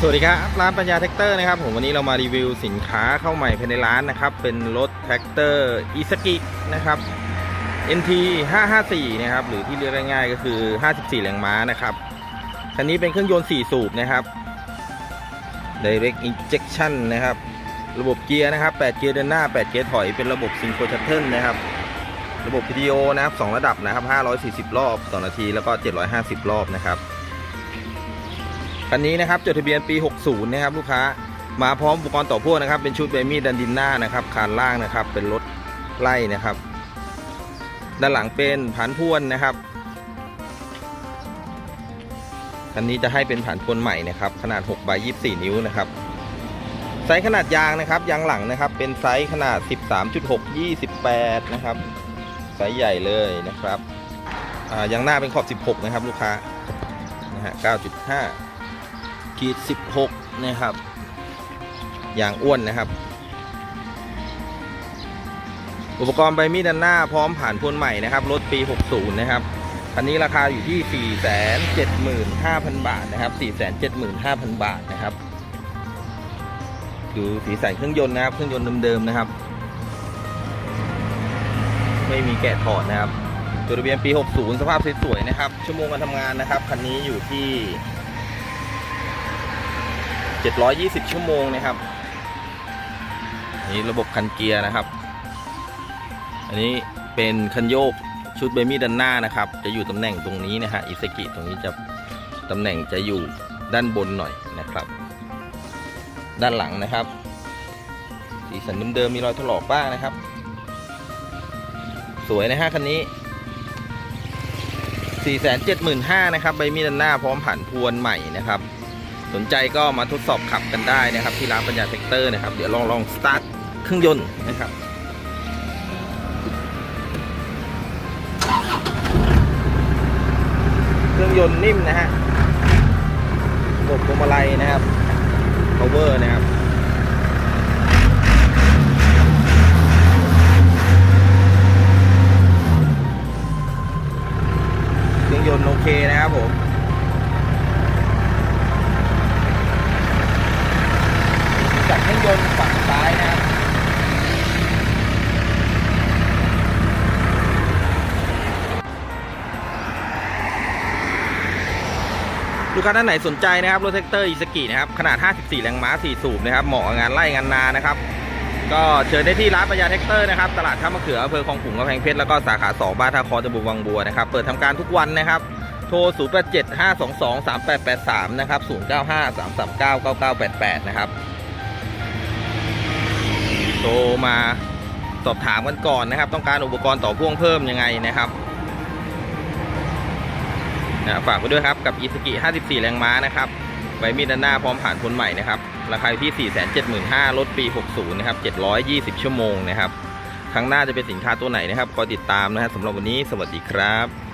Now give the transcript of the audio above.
สวัสดีครับร้านปัญญาแท็กเตอร์นะครับผมวันนี้เรามารีวิวสินค้าเข้าใหม่ภายในร้านนะครับ เป็นรถแท็กเตอร์อิสกินะครับ NT 554นะครับหรือที่เรียกง่ายๆก็คือ 54 แรงม้านะครับคันนี้เป็นเครื่องยนต์ 4 สูบนะครับ Direct Injection นะครับ ระบบเกียร์นะครับ 8 เกียร์เดินหน้า 8 เกียร์ถอยเป็นระบบซิงโครชัตเทิลนะครับ ระบบวิดีโอนะครับ 2 ระดับนะครับ 540 รอบต่อนาทีแล้วก็ 750 รอบนะครับ คันนี้นะครับจดทะเบียนปี 60 นะครับลูกค้ามาพร้อมอุปกรณ์ต่อพ่วงนะครับเป็นชุดเบมี่ดันดินหน้านะครับคานล่างนะครับเป็นรถไล่นะครับ ด้านหลังเป็นผันพ่วนนะครับคันนี้จะให้เป็นผันพ่วนใหม่นะครับขนาด6ใบ24 นิ้วนะครับไซส์ขนาดยางนะครับยางหลังนะครับเป็นไซส์ขนาด 13.6 28 นะครับไซส์ใหญ่เลยนะครับยางหน้าเป็นขอบ 16 นะครับลูกค้านะฮะ9.5 ขีด16 นะครับ อย่างอ้วนนะครับ อุปกรณ์ใบมีดด้านหน้าพร้อมผ่านพ่นใหม่นะครับ รถปี 60 นะครับ คันนี้ราคาอยู่ที่ 475,000 บาทนะครับ 475,000 บาทนะครับดูสีสันเครื่องยนต์นะครับ เครื่องยนต์เดิมๆนะครับ ไม่มีแกะถอดนะครับตัวทะเบียนปี 60 สภาพสวยๆนะครับ ชั่วโมงการทำงานนะครับ คันนี้อยู่ที่ 720 ชั่วโมงนะครับอันนี้ระบบคันเกียร์นะครับ อันนี้เป็นคันโยกชุดเบมี่ด้านหน้านะครับ จะอยู่ตำแหน่งตรงนี้นะฮะอิสกิตรงนี้จะตำแหน่งจะอยู่ด้านบนหน่อยนะครับ ด้านหลังนะครับสีสันเดิมๆมีรอยถลอกบ้างนะครับ สวยนะฮะคันนี้475,000นะครับใบมีดด้านหน้าพร้อมผ่านพวนใหม่นะครับ สนใจก็มาทดสอบขับกันได้นะครับ ที่ร้านปัญญาเทคเตอร์นะครับ เดี๋ยวลองลองสตาร์ทเครื่องยนต์นะครับเครื่องยนต์นิ่มนะฮะระบบพวงมาลัยนะครับ power นะครับเครื่องยนต์โอเคนะครับผม จากเครื่องยนต์ฝั่งซ้ายนะครับลูกค้าท่านไหนสนใจนะครับรถแท็กเตอร์อีสกินะครับขนาด 54 แรงม้า 4 สูบนะครับเหมาะกับงานไล่งานนานะครับ ก็เชิญได้ที่ร้านปัญญาแท็กเตอร์นะครับตลาดท่ามะเขืออำเภอคลองขุงกำแพงเพชรแล้วก็สาขา 2 บ้านท่าคอตะบูวังบัวนะครับเปิดทำการทุกวันนะครับ โทร 0 8 7 5 2 2 3 8 8 3 นะครับ 0 9 5 3 3 9 9 9 8 8 นะครับ โทรมาสอบถามกันก่อนนะครับ ต้องการอุปกรณ์ต่อพ่วงเพิ่มยังไงนะครับนะฝากไว้ด้วยครับกับ i s u z u 54 แรงม้านะครับใบมีดด้านหน้าพร้อมผ่านพ้นใหม่นะครับ ราคาที่ 475,000ลดปี 60 นะครับ 720 ชั่วโมงนะครับ ครั้งหน้าจะเป็นสินค้าตัวไหนนะครับ คอยติดตามนะครับสำหรับวันนี้ สวัสดีครับ